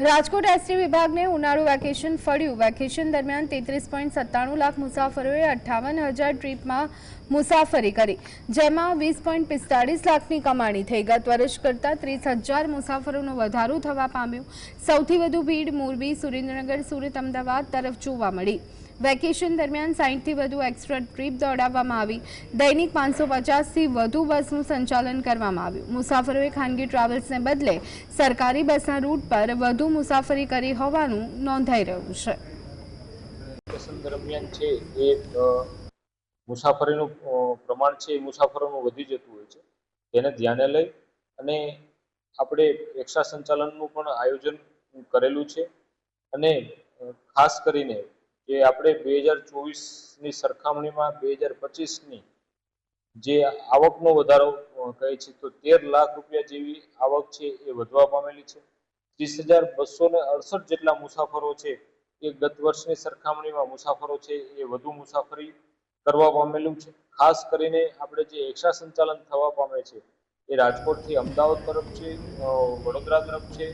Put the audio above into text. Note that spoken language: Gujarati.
રાજકોટ એસટી વિભાગને ઉનાળુ વેકેશન ફળ્યું વેકેશન દરમિયાન તેત્રીસ પોઈન્ટ સત્તાણું લાખ મુસાફરોએ અઠ્ઠાવન હજાર ટ્રીપમાં મુસાફરી કરી. જેમાં વીસ પોઈન્ટ પિસ્તાળીસ લાખની કમાણી થઈ. ગત વર્ષ કરતાં ત્રીસ હજાર મુસાફરોનો વધારો થવા પામ્યો. સૌથી વધુ ભીડ મોરબી, સુરેન્દ્રનગર, સુરત, અમદાવાદ તરફ જોવા મળી. વેકેશન દરમિયાન સાહીઠથી વધુ એક્સ્ટ્રા ટ્રીપ દોડાવવામાં આવી. દૈનિક પાંચસો પચાસથી વધુ બસનું સંચાલન કરવામાં આવ્યું. મુસાફરોએ ખાનગી ટ્રાવેલ્સને બદલે સરકારી બસના રૂટ પર વધુ મુસાફરી કરી હોવાનું નોંધાઈ રહ્યું છે. એ મુસાફરીનું પ્રમાણ છે, એ મુસાફરોનું વધી જતું હોય છે. તેને ધ્યાને લઈ અને આપણે એક્સ્ટ્રા સંચાલનનું પણ આયોજન કરેલું છે. અને ખાસ કરીને જે આપણે બે હજાર ચોવીસની સરખામણીમાં બે હજાર પચીસની જે આવકનો વધારો કહે છે, તો તેર લાખ રૂપિયા જેવી આવક છે એ વધવા પામેલી છે. ત્રીસ હજાર બસો ને અડસઠ જેટલા મુસાફરો છે એ ગત વર્ષની સરખામણીમાં મુસાફરો છે એ વધુ મુસાફરી કરવા પામેલું છે. ખાસ કરીને આપણે જે એક્સ્ટ્રા સંચાલન થવા પામે છે એ રાજકોટથી અમદાવાદ તરફ છે વડોદરા તરફ છે.